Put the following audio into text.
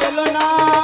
গেল না।